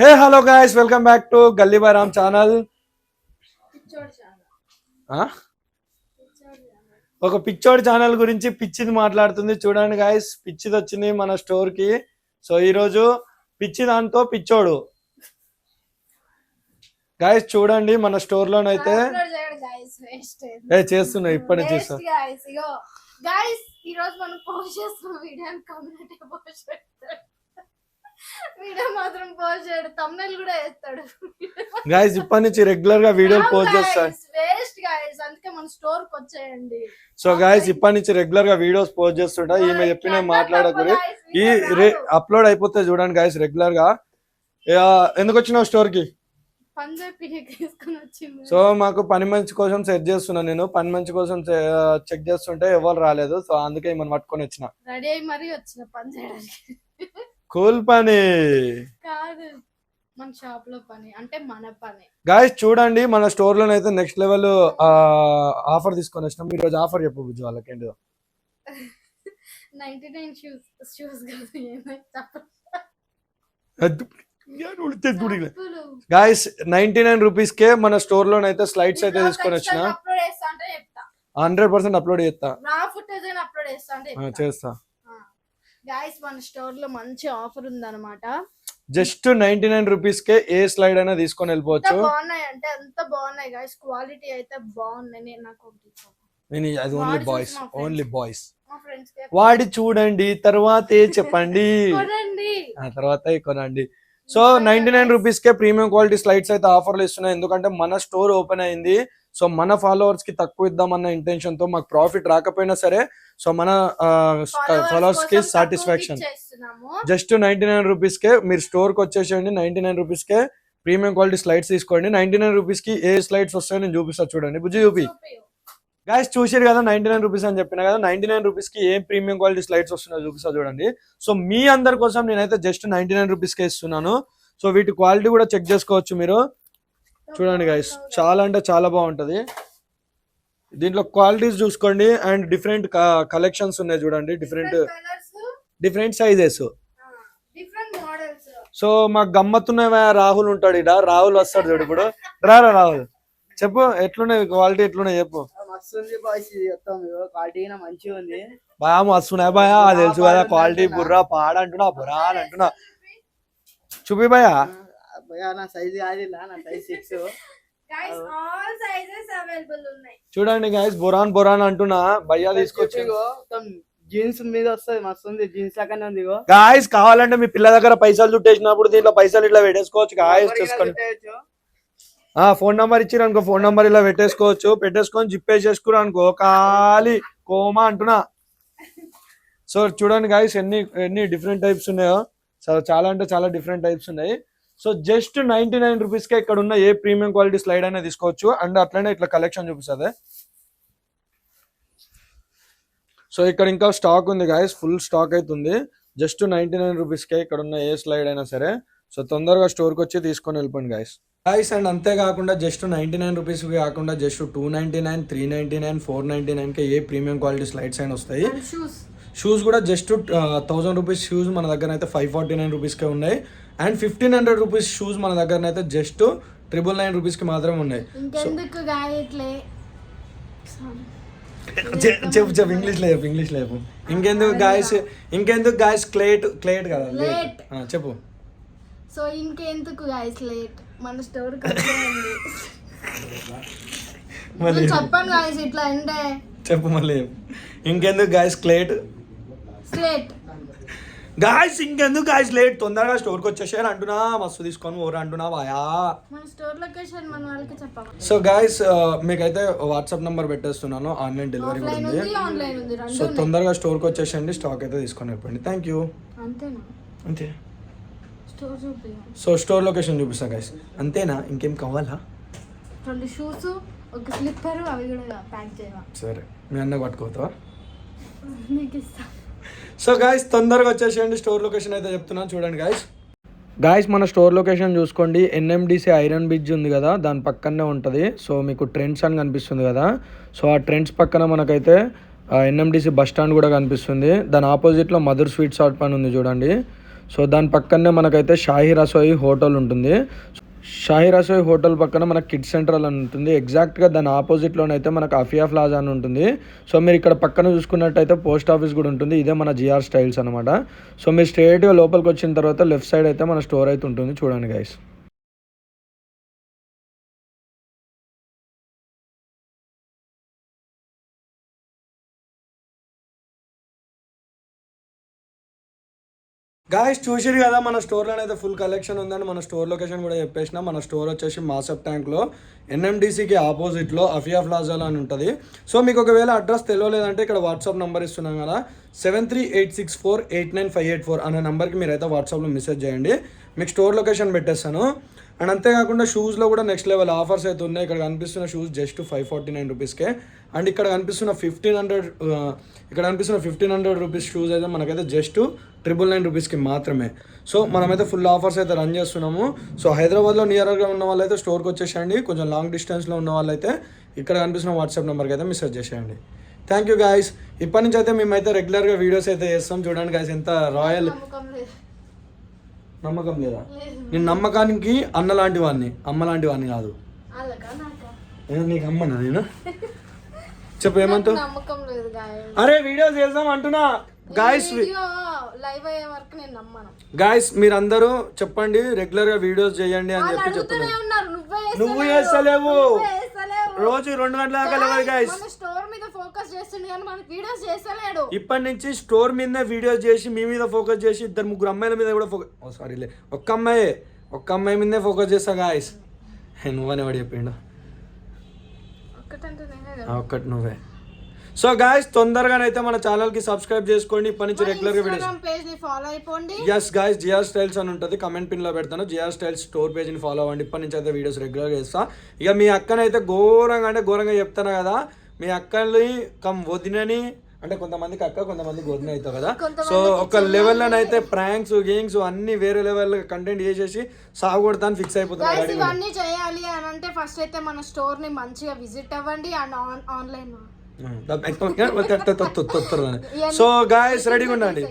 Hey hello guys welcome back to Galli Ram channel ఒక పిచ్చోడి channel గురించి పిచ్చిది మాట్లాడుతుంది చూడండి గాయస్ పిచ్చిది వచ్చింది మన స్టోర్కి. సో ఈ రోజు పిచ్చి దాంతో పిచ్చోడు. గాయస్ చూడండి మన స్టోర్ లోనైతే ఏ చేస్తున్నా గైస్ ఈ రోజు మనం పోస్ట్ చేస్తున్న కమ్యూనిటీ పోస్ట్ వీడియో మాత్రం పోస్ట్ చేయడు తమ్నెల్ కూడా వేస్తాడు. గాయస్ ఇప్పటి నుంచి రెగ్యులర్గా వీడియోలు పోస్ట్ చేస్తా. వేస్ట్ గైస్ అందుకే మన స్టోర్కి వచ్చేయండి సో గాయస్ ఇప్పటి నుంచి రెగ్యులర్గా వీడియోస్ పోస్ట్ చేస్తుంటా. ఈమె చెప్పిన మాట్లాడకూడదు. ఈ అప్లోడ్ అయిపోతే చూడండి గాయస్ రెగ్యులర్గా. ఎందుకు వచ్చినావు స్టోర్కి సో మాకు పని మంచి కోసం సెట్ చేస్తున్నా నేను. పని మంచి కోసం చెక్ చేస్తుంటే ఎవరు రాలేదు. సో అందుకే మనం పట్టుకొని వచ్చిన. రెడీ అయ్యి మరీ వచ్చిన పని చేయడానికి. కూల్ పని. కాదు మన షాప్లో పని అంటే మన పని. గాయస్ చూడండి మన స్టోర్ లోనైతే నెక్స్ట్ లెవెల్ ఆఫర్ తీసుకొని వచ్చినాం. ఈ రోజు ఆఫర్ చెప్పు బుజ్జి వాళ్ళకి ఏంటిదో. Ninety nine shoes shoes guys ninety nine rupees కే మన స్టోర్ లోనైతే స్లైడ్స్ అయితే తీసుకొని వచ్చిన. హండ్రెడ్ పర్సెంట్ అప్లోడ్ చేస్తా. చేస్తా. గాయస్ మన స్టోర్లో మంచి ఆఫర్ ఉందన్నమాట. జస్ట్ నైన్టీ నైన్ రూపీస్ కే ఏ స్లైడ్ అయినా తీసుకొని వెళ్ళిపోవచ్చు. బాగున్నాయి అంటే ఎంత బాగున్నాయి గాయస్ క్వాలిటీ అయితే బాగున్నాయి. నేను నాకు. నేను అది ఓన్లీ వాడి బాయ్స్. ఓన్లీ బాయ్స్ వాడి చూడండి తర్వాతే చెప్పండి. ఆ తర్వాత కొనండి. సో నైన్టీ నైన్ రూపీస్ కే ప్రీమియం క్వాలిటీ స్లైడ్స్ అయితే ఆఫర్లు ఇస్తున్నాయి. ఎందుకంటే మన స్టోర్ ఓపెన్ అయింది. సో మన ఫాలోవర్స్కి తక్కువ ఇద్దామన్న ఇంటెన్షన్తో మాకు ప్రాఫిట్ రాకపోయినా సరే సో మన ఫాలోవర్స్కి satisfaction. Just ninety nine rupees కే మీరు స్టోర్కి వచ్చేసేయండి నైన్టీ నైన్ రూపీస్ కే ప్రీమియం క్వాలిటీ స్లైడ్స్ తీసుకోండి. నైన్టీ నైన్ రూపీస్కి ఏ స్లైడ్స్ వస్తాయో నేను చూపిస్తా చూడండి. బుజ్జి చూపి. గాయస్ చూసారు కదా నైన్టీ నైన్ రూపీస్ అని చెప్పిన కదా నైన్టీ నైన్ రూపీస్కి ఏం ప్రీమియం క్వాలిటీ స్లైడ్స్ వస్తున్నాయో చూపిస్తా చూడండి. సో మీ అందరి కోసం నేనైతే జస్ట్ నైన్టీ నైన్ రూపీస్ కే ఇస్తున్నాను. సో వీటి క్వాలిటీ కూడా చెక్ చేసుకోవచ్చు మీరు. చూడండి గైస్ చాలా అంటే చాలా బాగుంటది. దీంట్లో క్వాలిటీస్ చూసుకోండి అండ్ డిఫరెంట్ కలెక్షన్స్ ఉన్నాయి చూడండి డిఫరెంట్ డిఫరెంట్ సైజెస్. సో మాకు గమ్మత్తున్నాయి రాహుల్ ఉంటాడు ఇడ రాహుల్ వస్తాడు చూడు ఇప్పుడు. రారా రాహుల్. చెప్పు ఎట్లున్నాయి? క్వాలిటీ ఎట్లున్నాయి చెప్పు. బాగా మస్తున్నాయి బాయా తెలుసు కదా క్వాలిటీ బుర్రా పాడ అంటున్నా బుర్రా అని అంటున్నా. చూపి. బాయా భయ్యా, నా సైజ్ కాదు ఇలా నా సైజ్ సిక్స్. చూడండి గైస్ బురాన్ బురాన్ అంటున్నా. భయ్యా తీసుకొచ్చి జీన్స్ మీద వస్తుంది మస్తు ఉంది. జీన్స్ లాగానే ఉంది గాయస్ కావాలంటే మీ పిల్ల దగ్గర పైసలు చుట్టేసినప్పుడు దీంట్లో పైసలు ఇట్లా పెట్టేసుకోవచ్చు. గాయస్ చేసుకోండి. ఆ ఫోన్ నంబర్ ఇచ్చిరు అనుకో ఫోన్ నంబర్ ఇలా పెట్టేసుకోవచ్చు. పెట్టేసుకొని జిప్పేసేసుకురు అనుకో. ఖాళీ కోమా అంటున్నా. సో చూడండి గాయస్ ఎన్ని ఎన్ని డిఫరెంట్ టైప్స్ ఉన్నాయో. సో చాలా అంటే చాలా డిఫరెంట్ టైప్స్ ఉన్నాయి. So just ninety nine rupees కే ఇక్కడ ఉన్న ఏ ప్రీమియం క్వాలిటీ స్లైడ్ అయినా తీసుకోవచ్చు. అండ్ అట్లనే ఇట్లా కలెక్షన్ చూపిస్తుంది. సో ఇక్కడ ఇంకా స్టాక్ ఉంది గాయస్ ఫుల్ స్టాక్ అవుతుంది జస్ట్ నైన్టీ నైన్ రూపీస్కే ఇక్కడ ఉన్న ఏ స్లైడ్ అయినా సరే. సో తొందరగా స్టోర్కి వచ్చి తీసుకొని వెళ్ళిపోండి గాయస్ గాయస్ అండ్ అంతేకాకుండా జస్ట్ నైన్టీ నైన్ రూపీస్ కాకుండా just two ninety nine three ninety nine four ninety నైన్కే ఏ ప్రీమియం క్వాలిటీ స్లైడ్స్ అయినా వస్తాయి. షూస్ కూడా జస్ట్ థౌసండ్ రూపీస్ షూస్ మన దగ్గర అయితే ఫైవ్ ఫార్టీ నైన్ రూపీస్కే ఉన్నాయి. And fifteen hundred rupees shoes మన దగ్గర అయితే జస్ట్ ట్రిపుల్ నైన్ రూపీస్కి మాత్రమే ఉన్నాయి. చెప్పు చెప్పు ఇంగ్లీష్లో చెప్పు ఇంగ్లీష్లో చెప్పు. ఇంకెందుకు గాయస్ ఇంకెందుకు గాయస్ క్లేట్ క్లేట్ కదా. లేట్ చెప్పు. సో ఇంకెందుకు గాయస్ లేట్ మన స్టోర్ చెప్పాను గాయస్ ఇట్లా అంటే. చెప్పు మళ్ళీ. ఇంకెందుకు గాయస్ క్లేట్ స్లేట్ గాయస్ ఇంకెందుకు గాయస్ లేట్ తొందరగా స్టోర్కి వచ్చేసారు అంటున్నా. మస్తు తీసుకొని ఓరు అంటున్నా బాయా చెప్పాలి సో గాయస్ మీకైతే వాట్సాప్ నెంబర్ పెట్టేస్తున్నాను. ఆన్లైన్ డెలివరీ కూడా ఉంది. సో. తొందరగా స్టోర్కి వచ్చేసండి స్టాక్ అయితే తీసుకొని వెళ్ళిపోండి. థ్యాంక్ యూ అంతే. సో స్టోర్ లొకేషన్ చూపిస్తా గాయస్ అంతేనా? ఇంకేం కావాలా? రెండు షూస్ ఒక స్లిప్పర్ అవి కూడా ప్యాక్ చేయవా? సరే. మీ అన్న పట్టుకోతావా? నీకు ఇస్తా. సో గాయస్ తొందరగా వచ్చేసేయండి. స్టోర్ లొకేషన్ అయితే చెప్తున్నాను. చూడండి గాయస్ గాయస్ మన స్టోర్ లొకేషన్ చూసుకోండి. ఎన్ఎండిసి ఐరన్ బ్రిడ్జ్ ఉంది కదా దాని పక్కనే ఉంటుంది. సో మీకు ట్రెండ్స్ అని కనిపిస్తుంది కదా. సో ఆ ట్రెండ్స్ పక్కన మనకైతే ఎన్ఎండిసి బస్ స్టాండ్ కూడా కనిపిస్తుంది. దాని ఆపోజిట్లో మధుర్ స్వీట్ షాప్ అని ఉంది చూడండి. సో దాని పక్కనే మనకైతే షాహీ రసోయి హోటల్ ఉంటుంది. షాహిరాసోయ్ హోటల్ పక్కన మనకు కిడ్ సెంట్రల్ అని ఉంటుంది. ఎగ్జాక్ట్గా దాని ఆపోజిట్లోనైతే మనకు అఫియా ప్లాజా అని ఉంటుంది. సో మీరు ఇక్కడ పక్కన చూసుకున్నట్టయితే పోస్ట్ ఆఫీస్ కూడా ఉంటుంది. ఇదే మన జిఆర్ స్టైల్స్ అనమాట సో మీరు స్ట్రేట్గా లోపలికి వచ్చిన తర్వాత లెఫ్ట్ సైడ్ అయితే మన స్టోర్ అయితే ఉంటుంది చూడండి గైస్ గాయస్ చూసిరు కదా మన స్టోర్లో అయితే ఫుల్ కలెక్షన్ ఉందని మన స్టోర్ లొకేషన్ కూడా చెప్పేసిన. మన స్టోర్ వచ్చేసి మాసప్ ట్యాంక్లో ఎన్ఎండిసికి ఆపోజిట్లో అఫియా ప్లాజాలో అని ఉంటుంది. సో మీకు ఒకవేళ అడ్రస్ తెలియలేదంటే ఇక్కడ వాట్సాప్ నెంబర్ ఇస్తున్నాం కదా. Seven three eight six four eight nine five eight four అనే నెంబర్కి మీరైతే వాట్సాప్లో మెసేజ్ చేయండి. మీకు స్టోర్ లొకేషన్ పెట్టేస్తాను. అండ్ అంతేకాకుండా షూస్లో కూడా నెక్స్ట్ లెవెల్ ఆఫర్స్ అయితే ఉన్నాయి. ఇక్కడ కనిపిస్తున్న shoes just five forty nine రూపీస్కే అండ్ ఇక్కడ కనిపిస్తున్న ఫిఫ్టీన్ హండ్రెడ్ uh, ఇక్కడ కనిపిస్తున్న ఫిఫ్టీన్ హండ్రెడ్ రూపీస్ షూస్ అయితే మనకైతే జస్ట్ ట్రిపుల్ నైన్ రూపీస్కి మాత్రమే. సో మనమైతే ఫుల్ ఆఫర్స్ అయితే రన్ చేస్తున్నాము. సో హైదరాబాద్లో నియర్గా ఉన్న వాళ్ళైతే స్టోర్కి వచ్చేసేయండి. కొంచెం లాంగ్ డిస్టెన్స్లో ఉన్న వాళ్ళైతే ఇక్కడ కనిపిస్తున్న వాట్సాప్ నెంబర్కి అయితే మెసేజ్ చేసేయండి. థ్యాంక్ యూ గాయస్ ఇప్పటి నుంచి అయితే మేమైతే రెగ్యులర్గా వీడియోస్ అయితే చేస్తాం. చూడండి గాయస్ ఎంత రాయల్ నమ్మకం లేదు? నేను నమ్మకానికి అన్న లాంటి వాడిని అమ్మ లాంటి వాడిని కాదు. నాకా? అమ్మనా నేను? చెప్పు ఏమంటావు? అరే వీడియోస్ చేద్దాం అంటున్నా. గాయస్ గాయస్ మీరందరూ చెప్పండి రెగ్యులర్గా వీడియోస్ చేయండి అని చెప్పి. చేస్తలేవు నువ్వే చేస్తలేవు. రోజు రెండు గంటల దాకా లేవాలి గాయస్ మన స్టోర్ మీద ఫోకస్ చేస్తుంది కానీ మనకి వీడియోస్ చేస్తలేడు. ఇప్పటి నుంచి స్టోర్ మీదనే వీడియోస్ చేసి మీ మీద ఫోకస్ చేసి ఇద్దరు ముగ్గురు అమ్మాయిల మీద కూడా ఫోకస్ ఓ సారీ లే. ఒక్క అమ్మాయి ఒక్క అమ్మాయి మీదనే ఫోకస్ చేస్తా గాయస్ నువ్వనే వాడు చెప్పిండు? ఒక్కటి నువ్వే. సో గాయస్ తొందరగానైతే మన ఛానల్కి సబ్స్క్రైబ్ చేసుకోండి. ఇప్పటి నుంచి రెగ్యులర్గా వీడియోస్ పేజ్ని ఎస్ గాయస్ జిఆర్ స్టైల్స్ అని ఉంటుంది. కమెంట్ పిన్లో పెడతాను. జిఆర్ స్టైల్స్ స్టోర్ పేజ్ని ఫాలో అవ్వండి. ఇప్పటి నుంచి అయితే వీడియోస్ రెగ్యులర్గా చేస్తా. ఇక మీ అక్కనైతే ఘోరంగా అంటే ఘోరంగా చెప్తాను కదా. మీ అక్కని కమ్ వదినని అంటే కొంతమందికి అక్క కొంతమందికి వదిన అవుతావు కదా సో ఒక లెవెల్లోనైతే ప్రాంక్స్ గేమ్స్ అన్ని వేరే లెవెల్ కంటెంట్ చేసేసి సాగుకొడతాను ఫిక్స్ అయిపోతున్నాను ఇవన్నీ చేయాలి అని అంటే ఫస్ట్ అయితే మన స్టోర్ని మంచిగా విజిట్ అవ్వండి అండ్ ఆన్లైన్ సో గాయస్ రెడీగా ఉండండి